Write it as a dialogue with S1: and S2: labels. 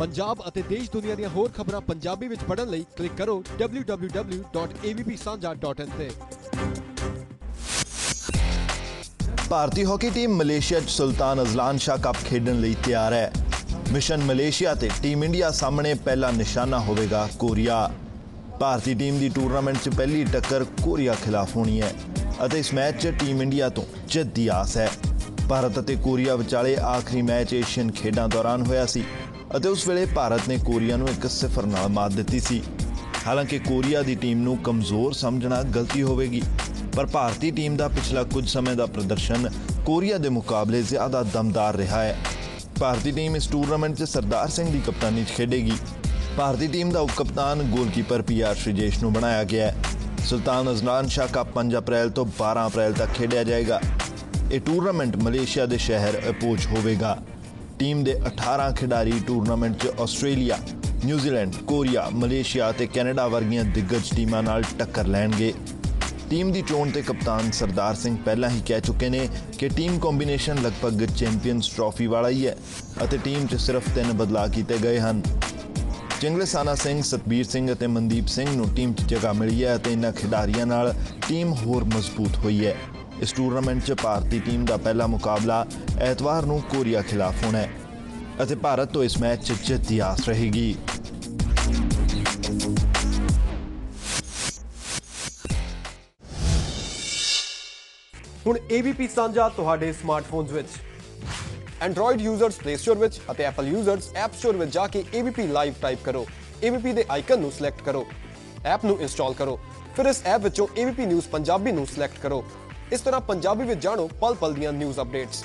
S1: ਪੰਜਾਬ ਅਤੇ ਦੇਸ਼ ਦੁਨੀਆ ਦੀਆਂ ਹੋਰ ਖਬਰਾਂ ਪੰਜਾਬੀ ਵਿੱਚ ਪੜ੍ਹਨ ਲਈ ਕਲਿੱਕ ਕਰੋ www.avpsanja.in ਤੇ।
S2: ਭਾਰਤੀ ਹਾਕੀ ਟੀਮ ਮਲੇਸ਼ੀਆ 'ਚ ਸੁਲਤਾਨ ਅਜ਼ਲਾਨ ਸ਼ਾਹ ਕੱਪ ਖੇਡਣ ਲਈ ਤਿਆਰ ਹੈ। ਮਿਸ਼ਨ ਮਲੇਸ਼ੀਆ ਤੇ ਟੀਮ ਇੰਡੀਆ ਸਾਹਮਣੇ ਪਹਿਲਾ ਨਿਸ਼ਾਨਾ ਹੋਵੇਗਾ ਕੋਰੀਆ। ਭਾਰਤੀ ਟੀਮ ਦੀ ਟੂਰਨਾਮੈਂਟ 'ਚ ਪਹਿਲੀ ਟੱਕਰ ਕੋਰੀਆ ਖਿਲਾਫ ਹੋਣੀ ਹੈ ਅਤੇ ਇਸ ਮੈਚ 'ਚ ਟੀਮ ਇੰਡੀਆ ਤੋਂ ਜਿੱਤ ਦੀ ਆਸ ਹੈ। ਭਾਰਤ ਅਤੇ ਕੋਰੀਆ ਵਿਚਾਲੇ ਆਖਰੀ ਮੈਚ ਏਸ਼ੀਅਨ ਖੇਡਾਂ ਦੌਰਾਨ ਹੋਇਆ ਸੀ। ਅਤੇ ਉਸ ਵੇਲੇ ਭਾਰਤ ਨੇ ਕੋਰੀਆ ਨੂੰ 1-0 ਨਾਲ ਮਾਤ ਦਿੱਤੀ ਸੀ। ਹਾਲਾਂਕਿ ਕੋਰੀਆ ਦੀ ਟੀਮ ਨੂੰ ਕਮਜ਼ੋਰ ਸਮਝਣਾ ਗਲਤੀ ਹੋਵੇਗੀ, ਪਰ ਭਾਰਤੀ ਟੀਮ ਦਾ ਪਿਛਲਾ ਕੁਝ ਸਮੇਂ ਦਾ ਪ੍ਰਦਰਸ਼ਨ ਕੋਰੀਆ ਦੇ ਮੁਕਾਬਲੇ ਜ਼ਿਆਦਾ ਦਮਦਾਰ ਰਿਹਾ ਹੈ। ਭਾਰਤੀ ਟੀਮ ਇਸ ਟੂਰਨਾਮੈਂਟ 'ਚ ਸਰਦਾਰ ਸਿੰਘ ਦੀ ਕਪਤਾਨੀ 'ਚ ਖੇਡੇਗੀ। ਭਾਰਤੀ ਟੀਮ ਦਾ ਉਪ ਕਪਤਾਨ ਗੋਲਕੀਪਰ ਪੀਆਰ ਸ਼੍ਰੀਜੇਸ਼ ਨੂੰ ਬਣਾਇਆ ਗਿਆ ਹੈ। ਸੁਲਤਾਨ ਅਜ਼ਲਾਨ ਸ਼ਾਹ ਕੱਪ 5 ਅਪ੍ਰੈਲ ਤੋਂ 12 ਅਪ੍ਰੈਲ ਤੱਕ ਖੇਡਿਆ ਜਾਏਗਾ। ਇਹ ਟੂਰਨਾਮੈਂਟ ਮਲੇਸ਼ੀਆ ਦੇ ਸ਼ਹਿਰ ਅਪੋਚ ਹੋਵੇਗਾ। ਟੀਮ ਦੇ 18 ਖਿਡਾਰੀ ਟੂਰਨਾਮੈਂਟ 'ਚ Australia, New Zealand, Korea, Malaysia ਅਤੇ ਕੈਨੇਡਾ ਵਰਗੀਆਂ ਦਿੱਗਜ ਟੀਮਾਂ ਨਾਲ ਟੱਕਰ ਲੈਣਗੇ। ਟੀਮ ਦੀ ਚੋਣ ਤੇ ਕਪਤਾਨ ਸਰਦਾਰ ਸਿੰਘ ਪਹਿਲਾਂ ਹੀ ਕਹਿ ਚੁੱਕੇ ਨੇ ਕਿ ਟੀਮ ਕੰਬੀਨੇਸ਼ਨ ਲਗਭਗ ਚੈਂਪੀਅਨਸ ਟਰਾਫੀ ਵਾਲਾ ਹੀ ਹੈ ਅਤੇ ਟੀਮ 'ਚ ਸਿਰਫ ਤਿੰਨ ਬਦਲਾਅ ਕੀਤੇ ਗਏ ਹਨ। ਚੰਗਲੇਸਾਨਾ ਸਿੰਘ, ਸਤਬੀਰ ਸਿੰਘ ਅਤੇ ਮਨਦੀਪ ਸਿੰਘ ਨੂੰ ਟੀਮ 'ਚ ਜਗ੍ਹਾ ਮਿਲੀ ਹੈ ਅਤੇ ਇਨ੍ਹਾਂ ਖਿਡਾਰੀਆਂ ਨਾਲ ਟੀਮ ਹੋਰ ਮਜ਼ਬੂਤ ਹੋਈ ਹੈ। ਇਸ ਟੂਰਨਾਮੈਂਟ 'ਚ ਭਾਰਤੀ ਟੀਮ ਦਾ ਪਹਿਲਾ ਮੁਕਾਬਲਾ ਐਤਵਾਰ ਨੂੰ ਕੋਰੀਆ ਖਿਲਾਫ ਹੋਣਾ ਹੈ। ਅਤੇ ਭਾਰਤ ਤੋਂ ਇਸ ਮੈਚ 'ਚ ਜਿੱਤ ਦੀ ਆਸ ਰਹੇਗੀ।
S1: ਹੁਣ AVP ਸਾਂਝਾ ਤੁਹਾਡੇ ਸਮਾਰਟਫੋਨਸ ਵਿੱਚ। Android ਯੂਜ਼ਰਸ Play Store ਵਿੱਚ ਅਤੇ Apple ਯੂਜ਼ਰਸ App Store ਵਿੱਚ ਜਾ ਕੇ AVP ਲਾਈਵ ਟਾਈਪ ਕਰੋ। AVP ਦੇ ਆਈਕਨ ਨੂੰ ਸਿਲੈਕਟ ਕਰੋ। ਐਪ ਨੂੰ ਇੰਸਟਾਲ ਕਰੋ। ਫਿਰ ਇਸ ਐਪ ਵਿੱਚੋਂ AVP ਨਿਊਜ਼ ਪੰਜਾਬੀ ਨੂੰ ਸਿਲੈਕਟ ਕਰੋ। ਇਸ ਤਰ੍ਹਾਂ ਪੰਜਾਬੀ ਵਿੱਚ ਜਾਣੋ ਪਲ ਪਲ ਦੀਆਂ ਨਿਊਜ਼ ਅਪਡੇਟਸ